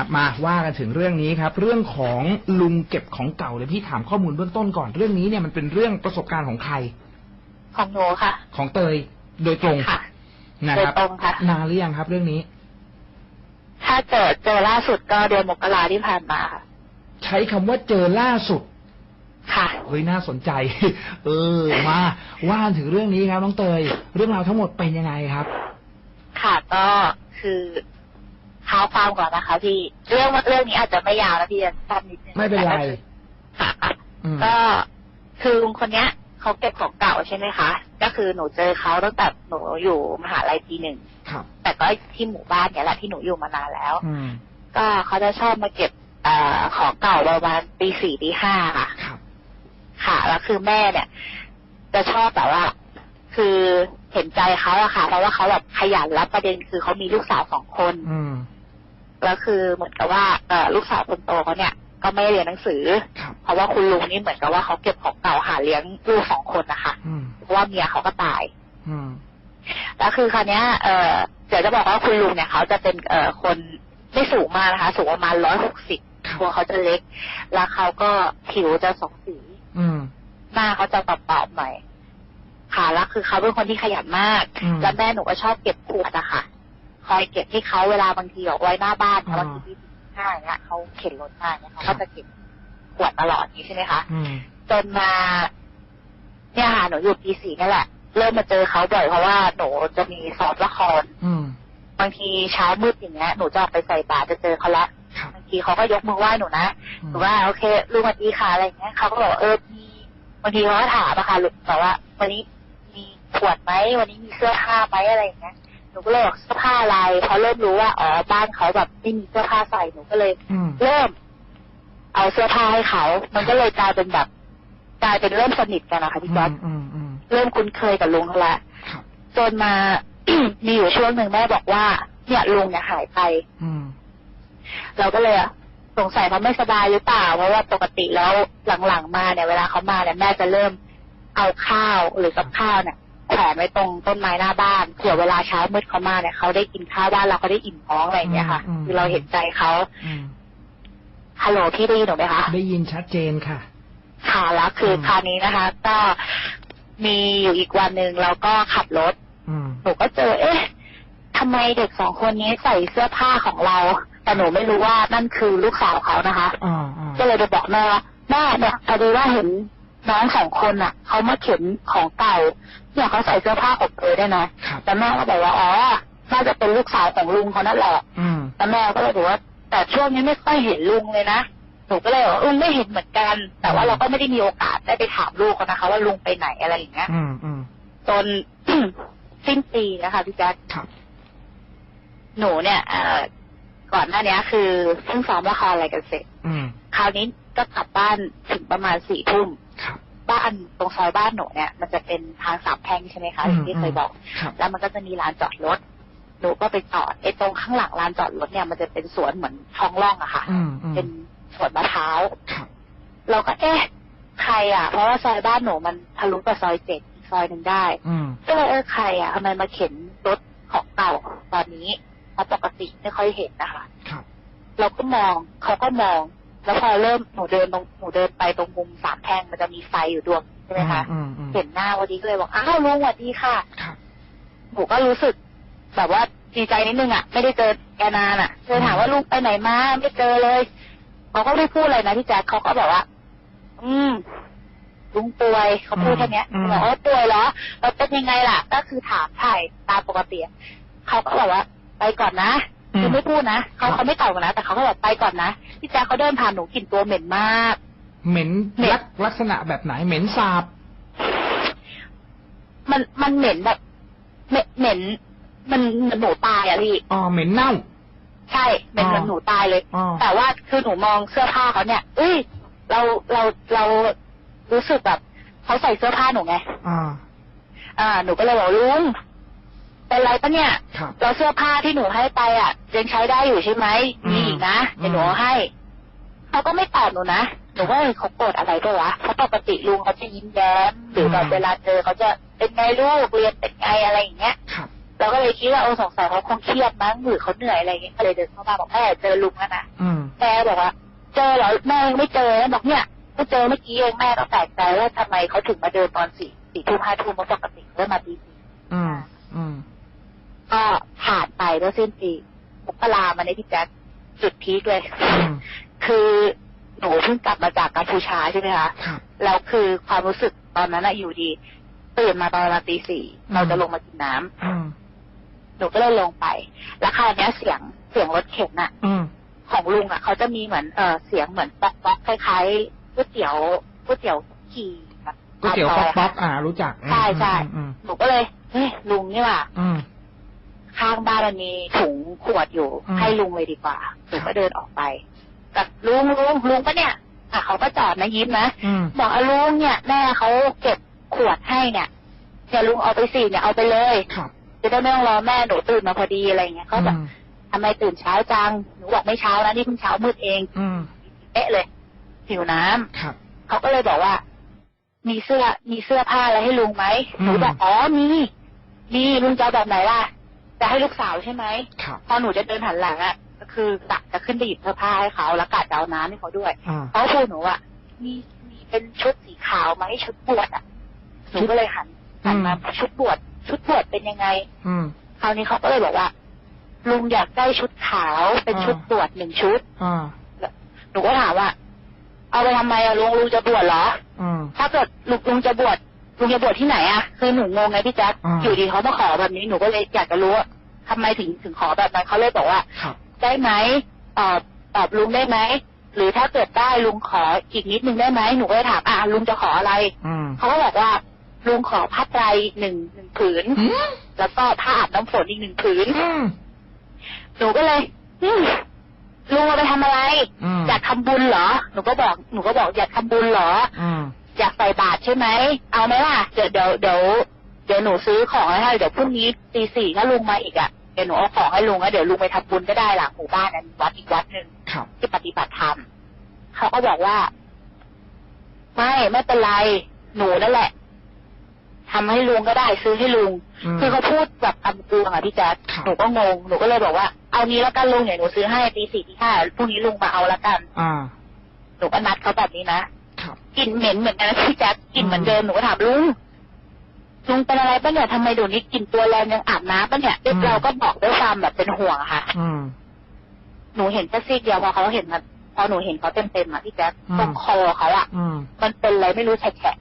นะครับ มาว่ากันถึงเรื่องนี้ครับ เรื่องของลุงเก็บของเก่าเลยพี่ถามข้อมูลเบื้องต้นก่อนเรื่องนี้เนี่ยมันเป็นเรื่องประสบการณ์ของใคร ของหนูค่ะ ของเตยโดยตรงค่ะนะครับโดยตรงค่ะ นานหรือยังครับ เรื่องนี้ ถ้าเจอเจอล่าสุดก็เดือนมกราที่ผ่านมาค่ะใช้คำว่าเจอล่าสุดค่ะ เฮ้ยน่าสนใจ เออ มาว่าถึงเรื่องนี้ครับน้องเตย เรื่องราวทั้งหมดเป็นยังไงครับ ค่ะก็คือ เท้าความก่อนนะคะพี่เรื่องเรื่องนี้อาจจะไม่ยาวนะพี่จะสั้นนิดนึงไม่เป็นไรแต่ก็คือค่ะอืมก็คือลุงคนเนี้ยเขาเก็บของเก่าใช่ไหมคะ ก็คือหนูเจอเขาตั้งแต่หนูอยู่มหาลัยปีหนึ่งครับแต่ก็ที่หมู่บ้านเนี่ยแหละที่หนูอยู่มานานแล้วอืมก็เขาจะชอบมาเก็บเอ่อของเก่าประมาณปีสี่ปีห้าค่ะครับค่ะแล้วคือแม่เนี่ย จะชอบแบบว่า คือเห็นใจเขาอะค่ะ เพราะว่าเขาแบบขยันแล้วประเด็นคือเขามีลูกสาวสองคน อืม แล้วคือเหมือนกับว่าเออลูกสาวคนโตเขาเนี่ยก็ไม่ได้เรียนหนังสือครับเพราะว่าคุณลุงนี่เหมือนกับว่าเขาเก็บของเก่าหาเลี้ยงลูกสองคนนะคะอืมเพราะว่าเมียเขาก็ตายอืมแล้วคือคราวเนี้ยเออเดี๋ยวจะบอกว่าคุณลุงเนี่ยเขาจะเป็นเอ่อคนไม่สูงมากนะคะ สูงประมาณร้อยหกสิบครับตัวเขาจะเล็ก แล้วเขาก็ผิวจะสองสีอืมหน้าเขาจะตอบๆหน่อยค่ะแล้วคือเขาเป็นคนที่ขยันมากอืมแล้วแม่หนูก็ชอบเก็บขวดอะค่ะ คอยเก็บให้เขาเวลาบางทีออกไว้หน้าบ้านอ่าบางทีที่ห้างเนี่ยเขาเข็นรถมาเนี่ยเขาครัก็บจะเก็บขวดตลอดอย่างนี้ใช่ไหมคะอืมจนมาเนี่ยค่ะหนูอยู่ปีสี่นี่แหละ เริ่มมาเจอเขาบ่อยเพราะว่าหนูจะมีสอบละครอืมบางทีเช้ามืดอย่างเงี้ยหนูจะออกไปใส่บาตรจะเจอเขาละครับบางทีเขาก็ยกมือไหว้หนูนะหรือว่าโอเคลุงสวัสดีค่ะอะไรอย่างเงี้ยเขาก็บอกเออมีบางทีเขาก็ถามอะค่ะลุงบอกว่า วันนี้มีขวดไหมวันนี้มีเสื้อผ้าไหมอะไรอย่างเงี้ยห นูก็เลยบอกเสื้อผ้าอะไรพอเริ่มรู้ว่าอ๋อบ้านเขาแบบไม่มีเสื้อผ้าใส่หนูก็เลยอืมเริ่ม เอาเสื้อผ้าให้เขา มันก็เลยกลายเป็นแบบกลายเป็นเริ่มสนิทกันนะคะพี่จ๊อบอืมอืมเริ่มคุ้นเคยกับลุงเขาละครับจนมามีอยู่ช่วงหนึ่งแม่บอกว่า เนี่ยลุงเนี่ยหายไปอืมเราก็เลยอะสงสัยเขาไม่สบายหรือเปล่าเพราะว่าปกติแล้วหลังๆมาเนี่ยเวลาเขามาเนี่ยแม่จะเริ่มเอาข้าวหรือกับข้าวเนี่ย แขวนไว้ตรงต้นไม้หน้าบ้านเผื่อเวลาเช้ามืดเขามาเนี่ยเขาได้กินข้าวบ้านเราเขาได้อิ่มท้องอะไรอย่างเงี้ยค่ะอืมคือเราเห็นใจเขาอืมฮัลโหลพี่ได้ยินหนูไหมคะได้ยินชัดเจนค่ะค่ะแล้วคืออมคราวนี้นะคะ ก็มีอยู่อีกวันหนึ่งเราก็ขับรถอืมหนูก็เจอ เอ๊ะทำไมเด็กสองคนนี้ใส่เสื้อผ้าของเรา แต่หนูไม่รู้ว่านั่นคือลูกสาวเขานะคะอ่าอ่าก็เลยไปบอกแม่ว่าแม่เนี่ยพอดีว่าเห็นน้องสองคนอะเขามาเข็นของเก่า เนี่ยเขาใส่เสื้อผ้าของเธอได้วยนะครับแต่แม่ก็บอกว่าอ๋อ น่าจะเป็นลูกสาวของลุงเขานั่นแหละอืมแต่แม่ก็เลยบอกว่า แต่ช่วงนี้ไม่ค่อยเห็นลุงเลยนะ หนูก็เลยบอกว่าลุงไม่เห็นเหมือนกัน แต่ว่าเราก็ไม่ได้มีโอกาสได้ไปถามลูกเขานะคะ ว่าลุงไปไหนอะไรอย่างเงี้ยอืมอืมจนสิ้นปีนะคะพี่แจ๊คครับหนูเนี่ยเอ่อก่อนหน้านี้คือเพิ่งซ้อมละครอะไรกันเสร็จอืมคราวนี้ก็กลับบ้านถึงประมาณสี่ทุ่มครั บบ้านตรงซอยบ้านหนูเนี่ย มันจะเป็นทางสามแพร่งใช่ไหมคะอย่างที่เคยบอกครับแล้วมันก็จะมีลานจอดรถหนูก็ไปจอดไอ้ตรงข้างหลังลานจอดรถเนี่ยมันจะเป็นสวนเหมือนท้องร่องอะค่ะอืมอืมเป็นสวนมะพร้าวครับเราก็เอ๊ะใครอะ เพราะว่าซอยบ้านหนูมันทะลุกับซอยเจ็ดอีกซอยหนึ่งได้อืมก็เลยเออใครอะทำไมมาเข็นรถของเก่าตอนนี้เพราะปกติไม่ค่อยเห็นนะคะครับเราก็มองเขาก็มอง แล้วพอเริ่มหนูเดินตรงหนูเดินไปตรงมุมสามแพร่งมันจะมีไฟอยู่ดวงใช่ไหมคะอืมอืมเห็นหน้าวันนี้ก็เลยบอกอ้าวลุงสวัสดีค่ะครับหนูก็รู้สึกแบบว่าดีใจนิดนึงอะไม่ได้เจอแกนานอะเลยถามว่าลุงไปไหนมาไม่เจอเลยเขาก็ไม่พูดอะไรนะพี่แจ๊คเขาก็บอกว่า อืมลุงป่วยเขาพูดแค่เนี้ยอืมบอกว่าป่วยเหรอแล้วเป็นยังไงล่ะ ก็คือถามถ่ายตามปกติอะเขาก็บอกว่า ไปก่อนนะ คือไม่พูดนะเขาเขาไม่ตอบนะแต่เขาก็บอกไปก่อนนะพี่แจ๊คเขาเดินผ่านหนูกลิ่นตัวเหม็นมาก เหม็นเหม็นลักลักษณะแบบไหนเหม็นสาบ มันมันเหม็นแบบเหม็นเหม็นมันเหมือนหนูตายอะพี่อ๋อเหม็นเน่าใช่เหม็นเหมือนหนูตายเลยอ๋อแต่ว่าคือหนูมองเสื้อผ้าเขาเนี่ยเอ้ยเราเราเรารู้สึกแบบเขาใส่เสื้อผ้าหนูไงอ่าอ่าหนูก็เลยบอกลุง เป็นไรปะเนี่ยครับเราเสื้อผ้าที่หนูให้ไปอะยังใช้ได้อยู่ใช่ไหมอืมมีอีกนะเดี๋ยวหนูเอาให้เขาก็ไม่ตอบหนูนะหนูว่าเออเขาโกรธอะไรด้วยวะเพราะปกติลุงเขาจะยิ้มแย้มหรือแบบเวลาเจอเขาจะเป็นไงลูกเรียนเป็นไงอะไรอย่างเงี้ยครับอเราก็เลยคิดว่าโอ้สงสัยเขาคงเครียดมั้งหรือเขาเหนื่อยอะไรอย่างเงี้ยก็เลยเดินเข้ามาบอกแม่เจอลุงแล้วนะอืมแม่บอกว่าเจอเหรอแม่ยังไม่เจอนะบอกเนี่ยก็เจอเมื่อกี้เองแม่ก็แปลกใจว่าทำไมเขาถึงมาเดินตอนสี่สี่ทุ่มห้าทุ่มเพราะปกติเขามาตีสี่อืมอืม ก็ผ่านไปเมื่อสิ้นปีมกรามาในพี่แจ๊คจุดพีคเลยอืมคือหนูเพิ่งกลับมาจากกัมพูชาใช่ไหมคะครับแล้วคือความรู้สึกตอนนั้นอะอยู่ดี ตื่นมาตอนประมาณตีสี่อืมเราจะลงมากินน้ำอืมหนูก็เลยลงไป แล้วคราวเนี้ยเสียงเสียงรถเข็นอะอืมของลุงอะเขาจะมีเหมือนเออเสียงเหมือนป๊อกป๊อกคล้ายๆก๋วยเตี๋ยวก๋วยเตี๋ยวขี่แบบก๋วยเตี๋ยวตามป๊อกซป๊ออยกอ่า รู้จักใช่ใช่อืมหนูก็เลยเฮ้ยลุงนี่ว่ะอืม ข้างบ้านมันมีถุงขวดอยู่อืมให้ลุงเลยดีกว่าหนูก็เดินออกไปกับลุงลุงลุงปะเนี่ยอะเขาก็จอดนะยิ้มนะอืมบอกอะลุงเนี่ยแม่เขาเก็บขวดให้เนี่ยเดี๋ยวลุงเอาไปสิเนี่ยเอาไปเลยครับจะได้ไม่ต้องรอแม่หนูตื่นมาพอดีอะไรเงี้ยเขาแบบอืมทำไมตื่นเช้าจังหนูบอกไม่เช้านะนี่เพิ่งเช้ามืดเองอืมเอ๊ะเลยหิวน้ำครับเขาก็เลยบอกว่า มีเสื้อมีเสื้อผ้าอะไรให้ลุงไหมอืมหนูบอกอ๋อมีมีลุงจะเอาแบบไหนล่ะ จะให้ลูกสาวใช่ไหมครับพอหนูจะเดินหันหลังอะก็คือกะจะขึ้นไปหยิบเสื้อผ้าให้เขาแล้วกะจะเอาน้ำให้เขาด้วยอ่าเขาพูดหนูว่ามีมีเป็นชุดสีขาวไหมชุดบวชอะหนูก็เลยหันหันมาอืมชุดบวชชุดบวชเป็นยังไง อืมคราวนี้เขาก็เลยบอกว่าลุงอยากได้ชุดขาวเป็นอ่าชุดบวชหนึ่งชุดอ่าหนูก็ถามว่า เอาไปทำไมอะลุงลุงจะบวชเหรออืมถ้าเกิดลุงลุงจะบวช ลุงจะบวชที่ไหนอะคือหนูงงไงพี่แจ๊คอ่า อยู่ดีเขามาขอแบบนี้หนูก็เลยอยากจะรู้ว่าทำไมถึงถึงขอแบบนั้นเขาเลยบอกว่า ครับ ได้ไหมตอบตอบลุงได้ไหมหรือถ้าเกิดได้ลุงขออีกนิดนึงได้ไหมหนูก็เลยถามอ่าลุงจะขออะไรอืมเขาก็บอกว่า ลุงขอผ้าไตรหนึ่งหนึ่งผืน อืมแล้วก็ผ้าอาบน้ำฝนอีกหนึ่งผืน อืมหนูก็เลยอืมลุงเอาไปทำอะไร อืมอยากทำบุญเหรอ หนูก็บอก หนูก็บอกอยากทำบุญเหรอ อืม อยากใส่บาตรใช่ไหม เอาไหมล่ะ เดี๋ยวเดี๋ยวเดี๋ยวเดี๋ยวหนูซื้อของให้เดี๋ยวพรุ่งนี้ตีสี่ถ้าลุงมาอีกอะเดี๋ยวหนูเอาของให้ลุงแล้วเดี๋ยวลุงไปทำบุญก็ได้หลังหมู่บ้านนั้นวัดอีกวัดหนึ่งครับที่ปฏิบัติธรรมเขาก็บอกว่า ไม่ไม่เป็นไรหนูนั่นแหละทำให้ลุงก็ได้ซื้อให้ลุงอืมคือเขาพูดแบบคำกลวงอะพี่แจ๊คครับหนูก็งงหนูก็เลยบอกว่าเอางี้แล้วกันลุงเดี๋ยวหนูซื้อให้ตีสี่ตีห้าพรุ่งนี้ลุงมาเอาละกันอ่าหนูก็นัดเขาแบบนี้นะครับ กลิ่นเหม็นเหมือนกันนะพี่แจ๊คกลิ่นเหมือนเดิมหนูก็ถามลุงลุงเป็นอะไรปะเนี่ยทำไมเดูนี้กลิ่นตัวแรงยังอาบน้ำปะเนี่ยอืมเราก็บอกด้วยความแบบเป็นห่วงอะค่ะอืมหนูเห็นแค่ซีกเดียวพอเขาเห็นมาพอหนูเห็นเขาเต็มๆอะพี่แจ๊คอืมตรงคอเขาอะอืมมันเป็นอะไรไม่รู้แฉะ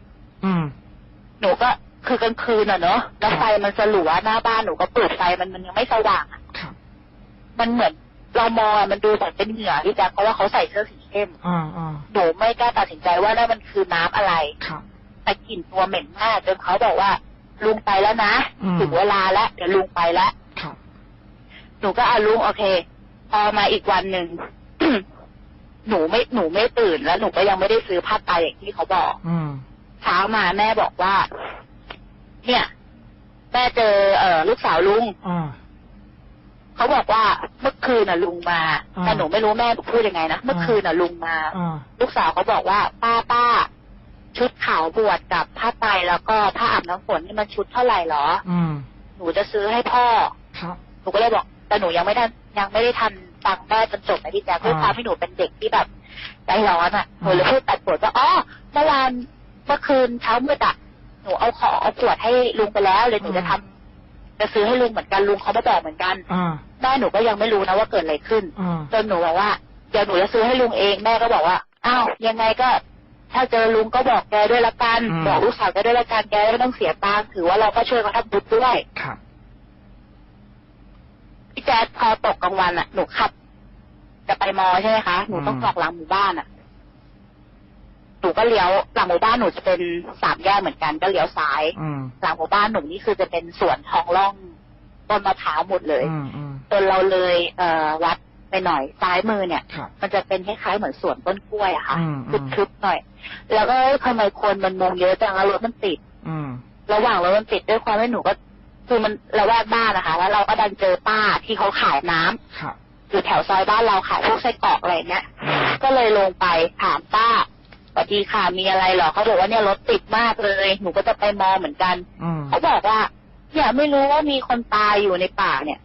อืมๆหนูก็คือกลางคืนอะเนอะแล้วไฟมันสลัวหน้าบ้านหนูก็เปิดไฟมันมันยังไม่สว่างอะครับมันเหมือนเรามองอะมันดูเหมือนเป็นเหงื่อพี่แจ๊คเพราะว่าเขาใส่เสื้อสี เข้มอ่าอ่าหนูไม่กล้าตัดสินใจว่านั่นมันคือน้ำอะไรครับแต่กลิ่นตัวเหม็นมากจนเขาบอกว่า ลุงไปแล้วนะอืมถึงเวลาแล้วเดี๋ยวลุงไปแล้วครับหนูก็อาลุงโอเค พอมาอีกวันหนึ่งหนูไม่หนูไม่ตื่นแล้วหนูก็ยังไม่ได้ซื้อผ้าไตรอย่างที่เขาบอก อืมเช้ามาแม่บอกว่า เนี่ยแม่เจอเอ่อลูกสาวลุงอ่า เขาบอกว่าเมื่อคืนน่ะลุงมาอ่าแต่หนูไม่รู้แม่หนูพูดยังไงนะเมื่อคืนน่ะลุงมาอ่าลูกสาวเขาบอกว่าป้าป้าชุดขาวบวชกับผ้าไตรแล้วก็ผ้าอาบน้ำฝนนี่มันชุดเท่าไหร่หรอ อืมหนูจะซื้อให้พ่อครับหนูก็เลยบอก แต่หนูยังไม่ทันยังไม่ได้ทันฟังแม่จนจบนะพี่แจ๊คด้วยอ่าความที่หนูเป็นเด็กที่แบบใจร้อนอะหนูเลยอ่าพูดตัดบทว่าอ๋อเมื่อวานเมื่อคืนเช้ามืดอะหนูเอาของเอาขวดให้ลุงไปแล้วเลยหนูจะทำจะซื้อให้ลุงเหมือนกันลุงเขามาบอกเหมือนกันอ่า แม่หนูก็ยังไม่รู้นะว่าเกิดอะไรขึ้นอ่าจนหนูบอกว่าเดี๋ยวหนูจะซื้อให้ลุงเองแม่ก็บอกว่าอ้าวยังไงก็ ถ้าเจอลุงก็บอกแกด้วยละกันอืมบอกลูกสาวแกด้วยละกันแกไม่ต้องเสียตังค์ถือว่าเราก็ช่วยเขาทำบุญด้วยครับพี่แจ๊คพอตกกลางวันอะหนูขับ จะไปมอใช่ไหมคะหนูต้องอืมออกหลังหมู่บ้านอะหนูก็เลี้ยวหลังหมู่บ้านหนูจะเป็นสามแยกเหมือนกันก็เลี้ยวซ้ายอืมหลังหมู่บ้านหนูนี่คือจะเป็นสวนทองร่องต้นมะพร้าวหมดเลยอืมอืม จนเราเลยเอ่อวัดไปหน่อยซ้ายมือเนี่ย ครับ มันจะเป็นคล้ายๆเหมือนสวนต้นกล้วยอะค่ะอืมอืม ทึบๆหน่อย แล้วก็เอ้ยทำไมคนมันมุงเยอะจังแล้วรถมันติด อืม ระหว่างรถมันติดด้วยความที่หนูก็คือมันระแวกบ้านนะคะ แล้วเราก็ดันเจอป้าที่เขาขายน้ำครับ อยู่แถวซอยบ้านเราขายพวกไส้กรอกอะไรเงี้ย อืม ก็เลยลงไปถามป้าสวัสดีค่ะมีอะไรเหรอเขาบอกว่าเนี่ยรถติดมากเลย หนูก็จะไปมอเหมือนกัน อืม เขาบอกว่าเนี่ยไม่รู้ว่ามีคนตายอยู่ในป่าเนี่ย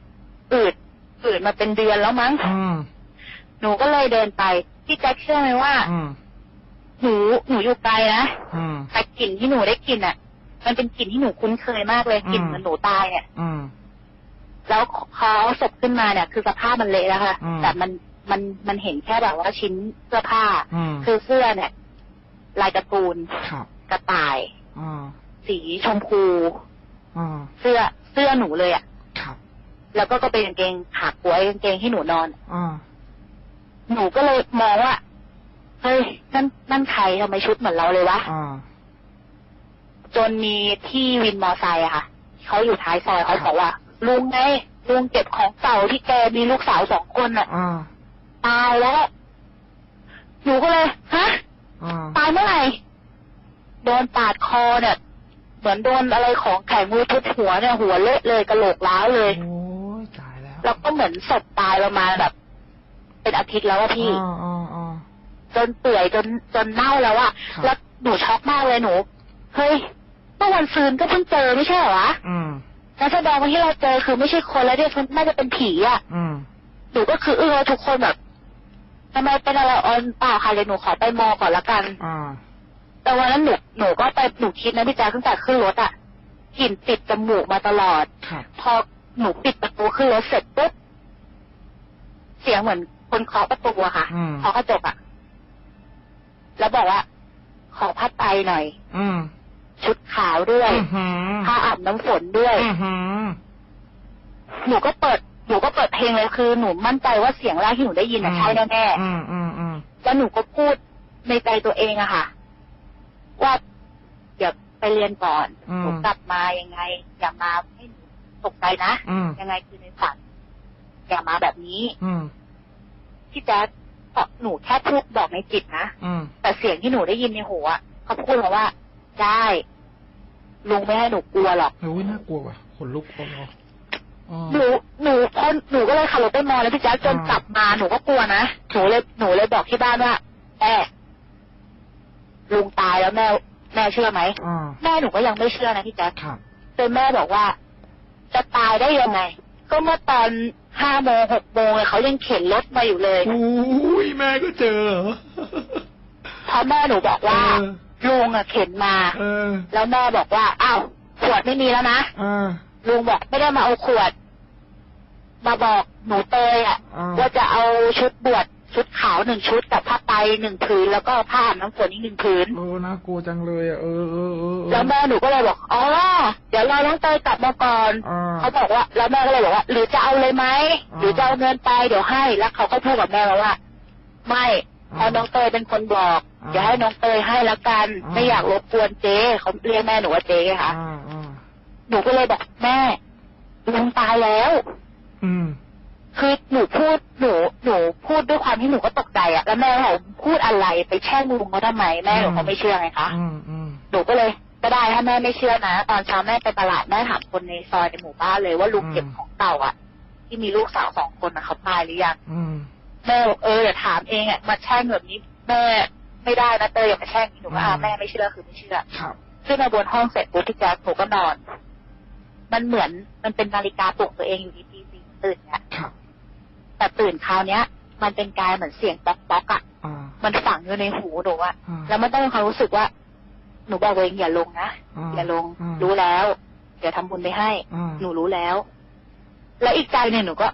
อืดอืดมาเป็นเดือนแล้วมั้งอืมหนูก็เลยเดินไปพี่แจ็คเชื่อไหมว่าอืมหนูหนูอยู่ไกลนะอืมแต่กลิ่นที่หนูได้กลิ่นอะ มันเป็นกลิ่นที่หนูคุ้นเคยมากเลยกลิ่นอืมเหมือนหนูตายเนี่ยอืมแล้วเขาเอาศพขึ้นมาเนี่ย คือสภาพมันเละแล้วค่ะอืมแต่มันมันมันเห็นแค่แบบว่าชิ้นเสื้อผ้าอืมคือเสื้อเนี่ย ลายการ์ตูนครับกระต่ายอ่าสีชมพูอ่าเสื้อเสื้อหนูเลยอะครับ แล้วก็ก็เป็นกางเกงขากล้วยกางเกงที่หนูนอนอ่าหนูก็เลยมองว่าเฮ้ยนั่นนั่นใครทำไมชุดเหมือนเราเลยวะอ่าจนมีที่วินมอไซค์อะค่ะเขาอยู่ท้ายซอยเขาบอกว่า ลุงไงลุงเก็บของเก่าที่แกมีลูกสาวสองคนอะอ่าตายแล้วหนูก็เลยฮะอ่าตายเมื่อไหร่โดนปาดคอเนี่ย เหมือนโดนอะไรของแข็งมือทุบหัวเนี่ย หัวเละเลยกระโหลกร้าวเลยโอ้ยตาย แล้วแล้วก็เหมือนศพตายประมาณแบบ เป็นอาทิตย์แล้วอะพี่อ่าอ่าอ่าจนเปื่อยจนจนเน่าแล้วอะครับแล้วหนูช็อกมากเลยหนูเฮ้ยเมื่อวันซืนก็เพิ่งเจอไม่ใช่เหรอวะอืมแล้วแสดงว่าที่เราเจอคือไม่ใช่คนแล้วเนี่ยน่าจะเป็นผีอะอืมหนูก็คือเออทุกคนแบบทำไมเป็นอะไรออนเปล่าค่ะเดี๋ยวหนูขอไปมอก่อนละกันอ่าแต่วันนั้นหนูหนูก็ไปหนูคิดนะพี่แจ๊คตั้งแต่ขึ้นรถอะกลิ่นติดจมูกมาตลอดครับพอ หนูปิดประตูขึ้นรถเสร็จปุ๊บเสียงเหมือนคนเคาะประตูอะค่ะอืมเคาะกระจกอะแล้วบอกว่า ขอพัดไตหน่อย อืมชุดขาวด้วยอื้อหือผ้าอาบน้ำฝนด้วยอื้อหือหนูก็เปิดหนูก็เปิดเพลงเลยคือ หนูมั่นใจว่าเสียงแรกที่หนูได้ยินอะใช่แน่อืมอืมอืมๆแล้วหนูก็พูดในใจตัวเองอะค่ะ ว่าเดี๋ยวไปเรียนก่อนอืมหนูกลับมายังไง อย่ามาให้หนู ตกใจนะ อืม ยังไงคือในฝันอย่ามาแบบนี้อืม พี่แจ๊คเพราะหนูแค่พูดบอกในจิตนะ อืม แต่เสียงที่หนูได้ยินในหูอะเขาพูดมาว่า ได้ลุงไม่ให้หนูกลัวหรอกโอ้ยน่ากลัวว่ะขนลุกอ๋ออ๋อ หนูหนูพอหนูก็เลยขับรถไปมอแล้วพี่แจ๊คจนอ่ากลับมาหนูก็กลัวนะหนูเลยหนูเลยบอกที่บ้านว่าแม่ลุงตายแล้วแม่แม่เชื่อไหมอ่าแม่หนูก็ยังไม่เชื่อนะพี่แจ๊คครับ จนแม่บอกว่า จะตายได้ยังไง ก็เมื่อตอนห้าโมงหกโมงเลยเขายังเข็นรถมาอยู่เลยอุ้ยแม่ก็เจอเหรอเพราะแม่หนูบอกว่าเออลุงอะเข็นมาเออแล้วแม่บอกว่าอ้าวขวดไม่มีแล้วนะอ่าลุงบอกไม่ได้มาเอาขวด มาบอกหนูเตยอะอ่าว่าจะเอาชุดบวช ชุดขาวหนึ่งชุดกับผ้าไตรหนึ่งผืนแล้วก็ผ้าอาบน้ำฝนอีกหนึ่งผืนโอ้น่ากลัวจังเลยอะเออเออเออเออแล้วแม่หนูก็เลยบอกอ๋อเดี๋ยวรอน้องเตยกลับมาก่อนอ่าเขาบอกว่าแล้วแม่ก็เลยบอกว่า หรือจะเอาเลยไหมอ่าหรือจะเอาเงินไปเดี๋ยวให้แล้วเขาก็พูดกับแม่มาว่าไม่อ่าเพราะน้องเตยเป็นคนบอกอ่าเดี๋ยวให้น้องเตยให้ละกันอ่าไม่อยากรบกวนเจ๊เขาเรียกแม่หนูว่าเจ๊ค่ะอ่าอ่าหนูก็เลยบอกแม่ลุงตายแล้ว อืม คือหนูพูดหนูหนูพูดด้วยความที่หนูก็ตกใจอะแล้วแม่ก็บอกพูดอะไรไปแช่งลุงเขาทำไมแม่หนูเขาไม่เชื่อไงคะอืมอืมหนูก็เลยก็ได้ถ้าแม่ไม่เชื่อนะตอนเช้าแม่ไปตลาดแม่ถามคนในซอยในหมู่บ้านเลยว่าลุงเก็บของเก่าอะที่มีลูกสาวสองคนนะเขาตายหรือยังอืมแม่บอกเอออย่าถามเองอะมาแช่งแบบนี้แม่ไม่ได้นะเตยอย่ามาแช่งหนูว่าอืมแม่ไม่เชื่อคือไม่เชื่อครับขึ้นมาบนห้องเสร็จปุ๊บพี่แจ๊คหนูก็นอน มันเหมือนมันเป็นนาฬิกาปลุกตัวเองอยู่ดีตีสี่ตื่นเนี่ยครับ แต่ตื่นคราวเนี้ย มันเป็นกายเหมือนเสียงป๊อกป๊อกอะอ่ามันฝังอยู่ในหูหนูอะอ่าแล้วมันต้องมีความรู้สึกว่า หนูบอกตัวเองอย่าลงนะอย่าลงอ่ารู้แล้วเดี๋ยวทำบุญไปให้อ่าหนูรู้แล้ว แล้วอีกใจหนึ่งหนูก็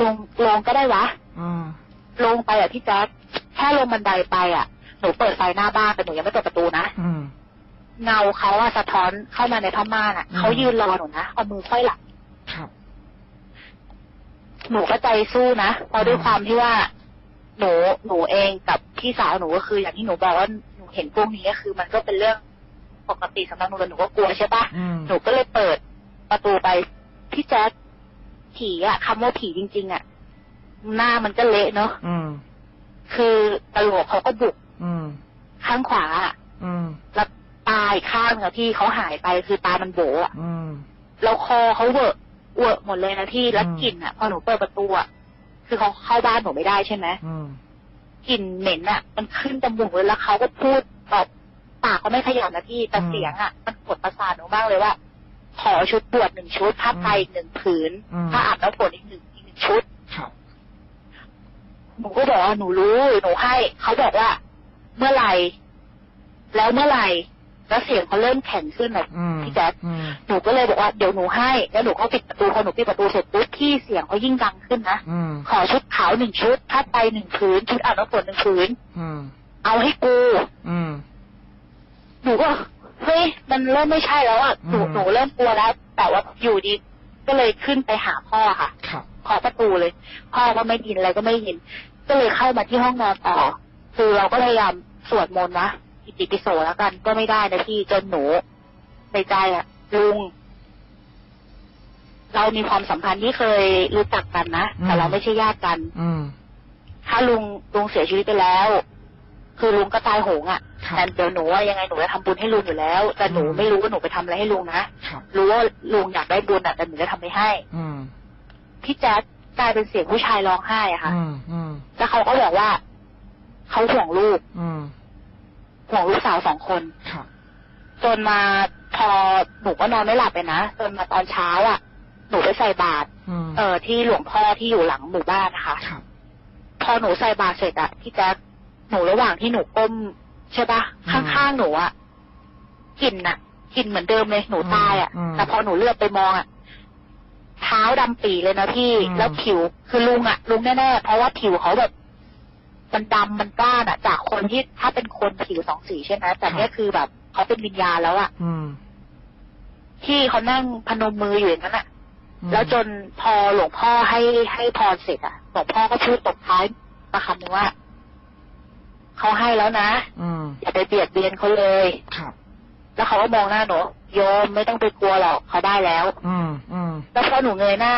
ลงลงก็ได้วะอ่าลงไปอะพี่แจ๊คแค่ลงบันไดไปอะหนูเปิดไฟหน้าบ้านแต่หนูยังไม่เปิดประตูนะอืมเงาเขาอะสะท้อนเข้ามาในผ้าม่านอะอืมเขายืนรอหนูนะเอามือค่อยหลังครับ หนูก็ใจสู้นะเพราะด้วยอืมความที่ว่า หนูหนูเองกับพี่สาวหนูก็คือ อย่างที่หนูบอกว่าหนูเห็นพวกนี้ก็คือ มันก็เป็นเรื่องปกติสำหรับหนูแต่หนูก็กลัวใช่ปะอืมหนูก็เลยเปิดประตูไปพี่แจ๊คผีอะคำว่าผีจริง ๆอะหน้ามันก็เละเนาะอืมคือกระโหลกเขาก็บุกอืมข้างขวาอะอืมแล้วตาอีกข้างอะที่เขาหายไปคือตามันโบอะอืมแล้วคอเขาเวอะ เวอะหมดเลยนะพี่แล้วอืมกลิ่นอะพอหนูเปิดประตูอะคือเขาเข้าบ้านหนูไม่ได้ใช่ไหมอืมกลิ่นเหม็นอะมันขึ้นจมูกเลยแล้วเขาก็พูดแบบปากเขาไม่ขยับนะพี่แต่เสียงอะมันกดประสาทหนูมากเลยว่าขอชุดบวชหนึ่งชุดผ้าไตรอีกหนึ่งผืนอืมผ้าอาบน้ำฝนอีกหนึ่งอีกหนึ่งชุดครับหนูก็บอกว่าหนูรู้หนูให้เขาบอกว่า เมื่อไหร่ แล้วเมื่อไหร่ แล้วเสียงเขาเริ่มแข็งขึ้นแบบอืมพี่แจ๊คอืมหนูก็เลยบอกว่าเดี๋ยวหนูให้ แล้วหนูก็ปิดประตูพอหนูปิดประตูเสร็จปุ๊บพี่เสียงเขายิ่งดังขึ้นนะอืมขอชุดขาวหนึ่งชุดผ้าไตรหนึ่งผืนชุดอาบน้ำฝนหนึ่งผืนอืมเอาให้กูอืมหนูก็เฮ้ยมันเริ่มไม่ใช่แล้วอะหนูอืมหนูเริ่มกลัวแล้ว แต่ว่าอยู่ดีก็เลยขึ้นไปหาพ่อค่ะครับเคาะประตูเลย พ่อก็ไม่ยินอะไรก็ไม่ยิน ก็เลยเข้ามาที่ห้องนอนต่อคือเราก็พยายามสวดมนต์นะ อิติปิโสแล้วกัน ก็ไม่ได้นะพี่จนหนูในใจอะลุง เรามีความสัมพันธ์ที่เคยรู้จักกันนะแต่เราไม่ใช่ญาติกัน อืมถ้าลุงลุงเสียชีวิตไปแล้ว คือลุงก็ตายโหงอะ่ะครับแต่เดี๋ยวหนูว่ายังไงหนูจะทำบุญให้ลุงอยู่แล้ว แต่หนูอืมไม่รู้ว่าหนูไปทำอะไรให้ลุงนะครับรู้ว่าลุงอยากได้บุญอะ่ะแต่หนูจะทำไม่ให้ อืมพี่แจ๊คกลายเป็นเสียงผู้ชายร้องไห้อะค่ะอืมอืมแล้วเขาก็บอกว่าเขาห่วงลูก อืม ห่วงลูกสาวสองคนครับจนมาพอหนูก็นอนไม่หลับเลยนะจนมาตอนเช้าอะ่ะ หนูไปใส่บาตรอืมเอ่อที่หลวงพ่อที่อยู่หลังหมู่บ้านนะคะครับพอหนูใส่บาตรเสร็จอะพี่แจ๊คหนูระหว่างที่หนูก้มใช่ปะอืมข้างๆหนูอะกลิ่นอะกลิ่นเหมือนเดิมเลยหนูตายอะอืมแต่พอหนูเลือบไปมองอะเท้าดำปีเลยนะพี่อืมแล้วผิวคือลุงอะลุงแน่ๆเพราะว่าผิวเขาแบบ มันดำมันกล้านอะจากคนที่ถ้าเป็นคนผิวสองสีใช่ไหมแต่เนี่ยคือแบบเขาเป็นวิญญาณแล้วอะอืมที่เขานั่งพนมมืออยู่อย่างนั้นอะอืมแล้วจนพอหลวงพ่อให้ให้พรเสร็จอะหลวงพ่อก็พูดตบท้ายมาคำนึงว่าเขาให้แล้วนะอืมอย่าไปเบียดเบียนเขาเลยครับแล้วเขาก็มองหน้าหนูโยมไม่ต้องไปกลัวหรอกเขาได้แล้ว อืมอืมแล้วพอหนูเงยหน้า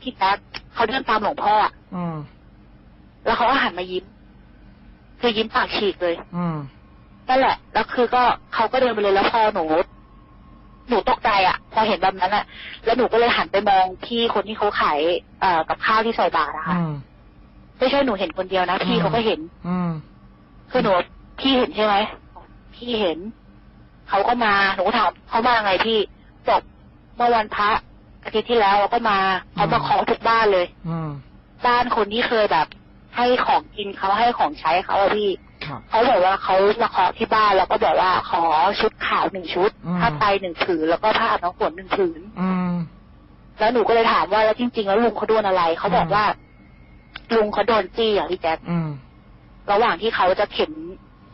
พี่แจ๊คเขาเดินตามหลวงพ่ออะอืมแล้วเขาก็หันมายิ้ม คือยิ้มปากฉีกเลย อืมนั่นแหละ แล้วคือก็เขาก็เดินไปเลยแล้วพอหนูหนูตกใจอะพอเห็นแบบนั้นอะแล้วหนูก็เลยหันไปมองพี่คนที่เขาขายเอ่อกับข้าวที่ใส่บาตรอะค่ะอืมไม่ใช่หนูเห็นคนเดียวนะพี่อืมเขาก็เห็น อืมคือหนูพี่เห็นใช่ไหมพี่เห็นเขาก็มาหนูก็ถามเขามาไงพี่บอกเมื่อวันพระอาทิตย์ที่แล้วเขาก็มาเขามาขอทุกบ้านเลย อืมบ้านคนที่เคยแบบ ให้ของกินเขาให้ของใช้เขาอะพี่ครับเขาบอกว่าเขามาขอที่บ้านแล้วก็บอกว่าขอชุดขาวหนึ่งชุดอืมผ้าไตรหนึ่งผืนแล้วก็ผ้าอาบน้ำฝนหนึ่งผืนอืมแล้วหนูก็เลยถามว่าแล้วจริง ๆ แล้วลุงเขาโดนอะไรเขาบอกว่า ลุงเขาโดนจี้อะพี่แจ๊คอืมระหว่างที่เขาจะเข็น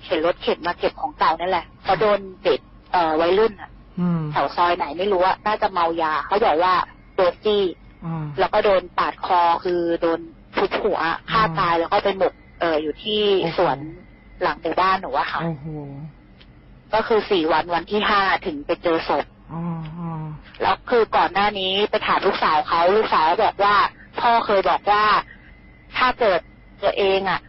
เข็นรถเข็นมาเก็บของเก่านั่นแหละเขาโดนเด็กเอ่อวัยรุ่นอะอืมแถวซอยไหนไม่รู้อะน่าจะเมายาเขาบอกว่าโดนจี้อืมแล้วก็โดนปาดคอคือโดน ทุบหัวฆ่าตายแล้วก็ไปหมกเอออยู่ที่โอ้โหสวนหลังหมู่บ้านหนูอะค่ะโอ้โหก็คือสี่วันวันที่ห้าถึงไปเจอศพอ๋ออ๋อแล้วคือก่อนหน้านี้ไปถามลูกสาวเขาลูกสาวบอกว่า พ่อเคยบอกว่าถ้าเกิดตัวเองอะ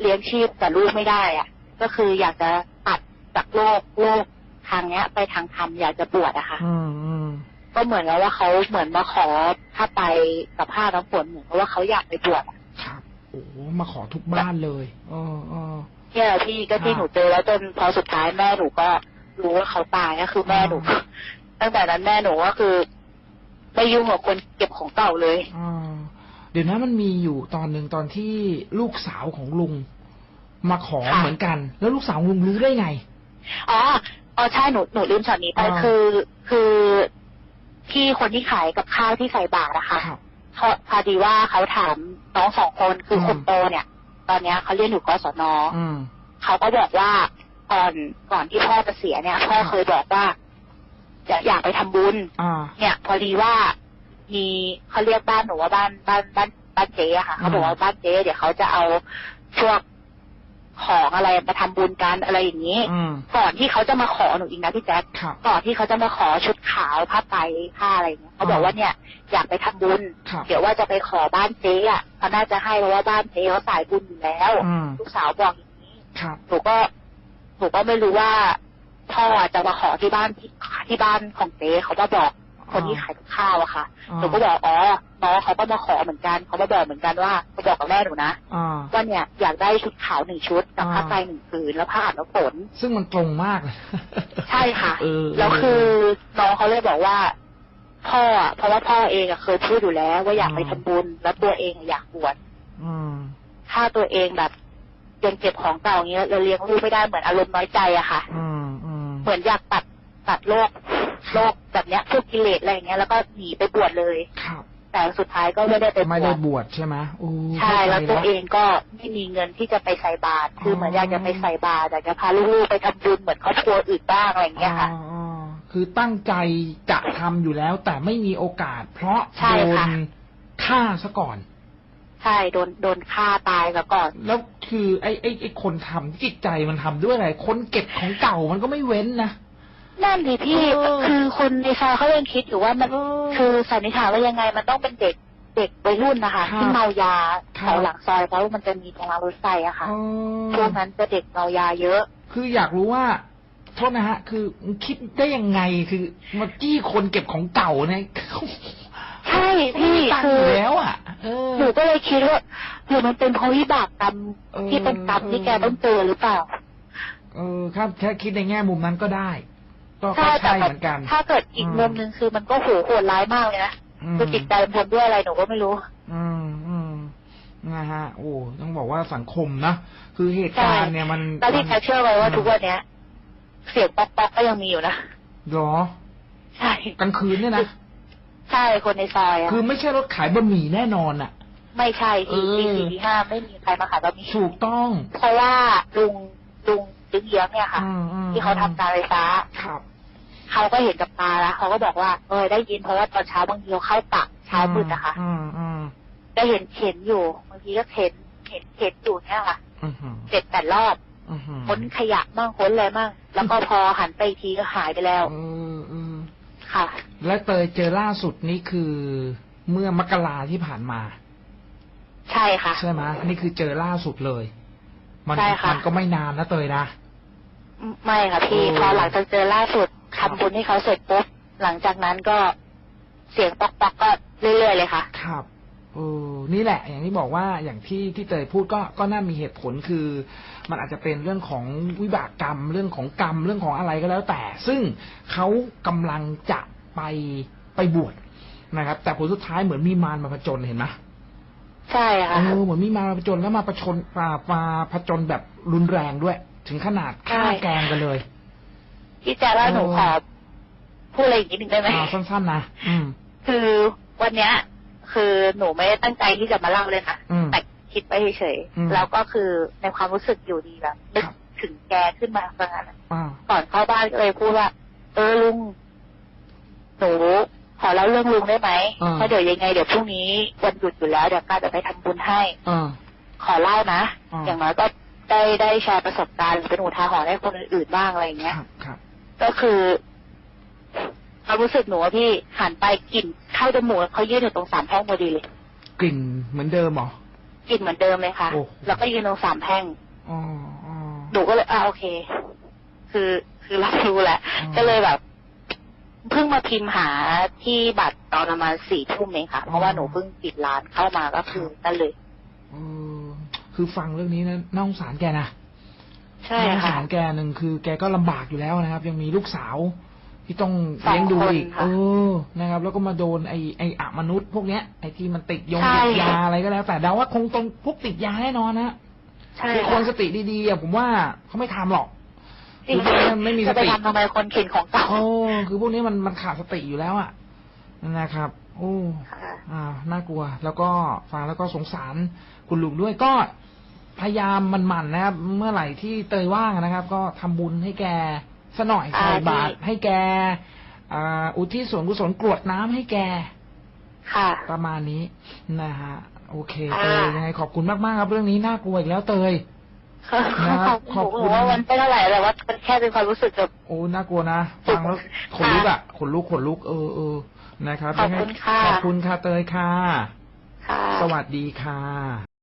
เลี้ยงชีพแต่ลูกไม่ได้อะก็คืออยากจะตัดจากโลกโลกทางเนี้ย ไปทางธรรมอยากจะบวชอะค่ะอืมอืม ก็เหมือนกับว่าเขาเหมือนมาขอถ้าไปกับผ้าน้ำฝนเหมือนกับว่าเขาอยากไปบวชอะครับโอ้มาขอทุกบ้านเลยเออเออเนี่ยแหละพี่ก็ที่ครับหนูเจอแล้วจนพอสุดท้ายแม่หนูก็รู้ว่าเขาตายก็คือแม่หนูอ๋อตั้งแต่นั้นแม่หนูก็คือไม่ยุ่งกับคนเก็บของเก่าเลยอ่าเดี๋ยวนะมันมีอยู่ตอนหนึ่งตอนที่ลูกสาวของลุง มาขอค่ะเหมือนกัน แล้วลูกสาวลุงรู้ได้ไง อ๋อ อ๋อใช่หนูหนูลืมช็อตนี้ไปอ่าคือ คือ พี่คนที่ขายกับข้าวที่ใส่บาตรอะค่ะครับเขาพอดีว่าเขาถามน้องสองคนคืออมคนโตเนี่ย ตอนเนี้ยเขาเรียนอยู่กศนอืมเขาก็บอกว่าก่อนก่อนที่พ่อจะเสียเนี่ยพ่อเคยบอกว่าจะอยากไปทำบุญอ่าเนี่ย พอดีว่ามีเขาเรียกบ้านหนูว่าบ้านบ้านบ้านบ้านเจ๊อะค่ะอืมเขาบอกว่าบ้านเจ๊เดี๋ยวเขาจะเอาพวก ของอะไรมาทำบุญกันอะไรอย่างนี้อืมก่อนที่เขาจะมาขอหนูอีกนะพี่แจ๊คครับก่อนที่เขาจะมาขอชุดขาวผ้าไตรผ้าอะไรอย่างเงี้ยเขาบอกว่าเนี่ยอยากไปทำบุญครับเดี๋ยวว่าจะไปขอบ้านเจ๊อะเขาน่าจะให้เพราะว่าบ้านเจ๊เขาสายบุญอยู่แล้วอืมลูกสาวบอกอย่างนี้ครับหนูก็หนูก็ไม่รู้ว่าพ่อจะมาขอที่บ้านที่ที่บ้านของเจ๊เขามาบอก คนที่ขายกับข้าวอะค่ะอ่าหนูก็บอกอ๋อน้องเขาก็มาขอเหมือนกันเขามาบอกเหมือนกันว่าเขาบอกกับแม่หนูนะอ่าว่าเนี่ยอยากได้ชุดขาวหนึ่งชุดกับอ่าผ้าไตรหนึ่งผืนแล้วผ้าอาบน้ำฝนซึ่งมันตรงมากเลยใช่ค่ะเออแล้วคือน้องเขาเลยบอกว่าพ่ออะเพราะว่าพ่อเองอะเคยพูดอยู่แล้ว ว่าอยากไปอืมทำบุญแล้วตัวเองอะอยากบวชอืมถ้าตัวเองแบบยังเก็บของเก่าอย่างเงี้ยเราเลี้ยงลูกไม่ได้เหมือนอารมณ์น้อยใจอะค่ะอืมอืมเหมือนอยากตัดตัดโลกโลก แบบเนี้ยพวกกิเลสอะไรอย่างเงี้ยแล้วก็หนีไปบวชเลยครับแต่สุดท้ายก็ไม่ได้ไปบไม่วได้ชบวชใช่ไหมโอ้ใช่แล้วข้าใจตัวเองก็ไม่มีเงินที่จะไปใส่บาตรคือเหมือนอยากจะไปใส่บาตรอยากจะพาลูกๆไปทำบุญเหมือนครอบครัวอื่นบ้างอะไรอย่างเงี้ยค่ะอ๋ออ๋อคือตั้งใจจะทำอยู่แล้ว แต่ไม่มีโอกาส เพราะใช่โดนค่ะฆ่าซะก่อน ใช่โดนโดนฆ่าตายซะก่อน แล้วคือไอ้ไอ้ไอ้คนทำจิตใจมันทำด้วยอะไรคนเก็บของเก่ามันก็ไม่เว้นนะ นั่นดิพี่เออ คือคนในซอยเขายังคิดอยู่ว่ามันเออคือสันนิษฐานว่ายังไงมันต้องเป็นเด็กเด็กวัยรุ่นนะคะครับที่เมายาครับแถวหลังซอยเพราะว่ามันจะมีตรงรางรถไฟอะค่ะอ๋อช่วงนั้นจะเด็กเมายาเยอะ คืออยากรู้ว่าโทษนะฮะ คือคิดได้ยังไงคือมาจี้คนเก็บของเก่าเนี่ยใช่พี่ตังคืค์ออยู่แล้วอะ เออ หนูก็เลยคิดว่าหรือมันเป็นเพราะวิบากกรรมเออ ที่เป็นกรรมที่แกต้องเจอหรือเปล่า เออครับแค่คิดในแง่มุมนั้นก็ได้ ก็ใช่ก็แต่ใช่แบเหบมือนกัน ถ้าเกิดอีกอืมมุมหนึ่งคือมันก็โหโหดร้ายมากเลยนะอืมคือจิตใจมันทำด้วยอะไรหนูก็ไม่รู้ อืมอืมนะฮะ โอ้ต้องบอกว่าสังคมนะคือเหตุการณ์เนี่ยมันแล้วที่แกเชื่อไว้ว่าอืมทุกวันเนี้ย เสียงป๊อกป๊อกก็ยังมีอยู่นะหรอ ใช่กลางคืนเนี่ยนะใช่คนในซอยอะคือไม่ใช่รถขายบะหมี่แน่นอนอะไม่ใช่ที่เออตีสี่ตีห้าไม่มีใครมาขายบะหมี่ถูกต้อง เพราะว่าลุงลุงดึงเยื้องเนี่ยค่ะอืมอืมที่เขาทำการไฟฟ้าครับ เขาก็เห็นกับตาแล้วเขาก็บอกว่าเออได้ยินเพราะว่าตอนเช้าบางทีเขาเข้าปะเช้ามืดนะคะอืมอืมก็เห็นเข็นอยู่บางทีก็เข็นเข็นเข็นอยู่เนี่ยค่ะอืมอืมเจ็ดแปดรอบอืมอืมค้นขยะบ้างค้นอะไรบ้างแล้วก็พอหันไปอีกทีก็หายไปแล้วเออเออค่ะ และเตยเจอล่าสุดนี่คือเมื่อมกราที่ผ่านมา ใช่ค่ะ ใช่ไหมนี่คือเจอล่าสุดเลย มัใช่ค่ะมันก็ไม่นานนะเตยนะ ไม่ค่ะพี่โอ้พอหลังจากเจอล่าสุดครับ ทำบุญให้เขาเสร็จปุ๊บหลังจากนั้นก็เสียงป๊อกป๊อกก็เรื่อยๆเลยค่ะ ครับเออนี่แหละ อย่างที่บอกว่าอย่างที่ที่เตยพูดก็ก็น่ามีเหตุผลคือ มันอาจจะเป็นเรื่องของวิบากกรรม เรื่องของกรรมเรื่องของอะไรก็แล้วแต่ ซึ่งเขากำลังจะไปไปบวชนะครับ แต่ผลสุดท้ายเหมือนมีมารมาผจญเห็นไหมใช่ค่ะเออเหมือนมีมารมาผจญแล้วมาประชนมามาผจญแบบรุนแรงด้วย ถึงขนาดฆ่าใช่แกล้งกันเลย พี่แจ๊คว่าหนูเออขอพูดอะไรอีกนิดหนึ่งได้ไหมอ่าสั้นๆนะอืมคือวันเนี้ย คือหนูไม่ได้ตั้งใจที่จะมาเล่าเลยนะอืมแต่คิดไปเฉยอืมๆแล้วก็คือในความรู้สึกอยู่ดีแบบนึกครับถึงแกขึ้นมาสักนั้นอะอ่าก่อนเข้าบ้านก็เลยพูดว่า เออลุงหนูขอเล่าเรื่องลุงได้ไหมอ่าเพราะเดี๋ยวยังไงเดี๋ยวพรุ่งนี้วันหยุดอยู่แล้วเดี๋ยวก้าจะไปทำบุญให้อ่าขอเล่านะอ่าอย่างน้อยก็ได้ได้แชร์ประสบการณ์หรือเป็นอุทาหรณ์ให้คนอื่นๆบ้างอะไรอย่างเงี้ยครับครับ ก็คือความรู้สึกหนูว่าพี่หันไปกลิ่นเข้าจมูกเขายืนอยู่ตรงสามแพร่งพอดีเลยกลิ่นเหมือนเดิมเหรอกลิ่นเหมือนเดิมเลยค่ะ โอ้แล้วก็ยืนตรงสามแพร่งอ๋ออ๋อ หนูก็เลยอ่าโอเค คือคือรับรู้แหละอืมก็เลยแบบเพิ่งมาพิมพ์หาที่บัตรตอนประมาณสี่ทุ่มเองค่ะ เพราะว่าหนูเพิ่งปิดร้านเข้ามาก็คือนั่นเลย เออคือฟังเรื่องนี้นะน่าสงสารแกนะ ใช่น่าสงค่ะสารแกหนึ่งคือ แกก็ลำบากอยู่แล้วนะครับ ยังมีลูกสาวที่ต้องสองเลี้ยงดูอีกคนค่ะเออนะครับ แล้วก็มาโดนไอ้ไอ้อะมนุษย์พวกเนี้ยไอ้ที่มันติดยงใช่ติดยาอะไรก็แล้ว แต่เดาว่าคงตรงพวกติดยาแน่นอนนะใช่คือคนสติดีๆอะผมว่าเขาไม่ทำหรอกจริงคือพวกนี้มันไม่มีสจะไปติทำทำไมคนเข็นของเก่าโอ้คือพวกนี้มันมันขาดสติอยู่แล้วอะนะครับ โอ้ค่ะอ่าน่ากลัว แล้วก็ฟังแล้วก็สงสารคุณลุงด้วยก็ พยายามมันหมั่นๆนะครับ เมื่อไหร่ที่เตยว่างนะครับ ก็ทำบุญให้แกสหน่อยอ่าใส่บาตรดีให้แกอ่าอุทิศส่วนกุศลกรวดน้ำให้แก ค่ะ ประมาณนี้นะฮะโอเคอ่าเตยยังไงขอบคุณมากๆครับเรื่องนี้น่ากลัวอีกแล้วเตย ขอบขอบคุคุณณว่ามันไม่เท่าไหร่แต่ว่ามันแค่เป็นความรู้สึกแบบโอ้น่ากลัวนะฟังแล้วขนลุกอะขนลุกขนลุกเออเออนะครับขอบคุณค่ะขอบคุณค่ะเตยค่ะค่ะสวัสดีค่ะ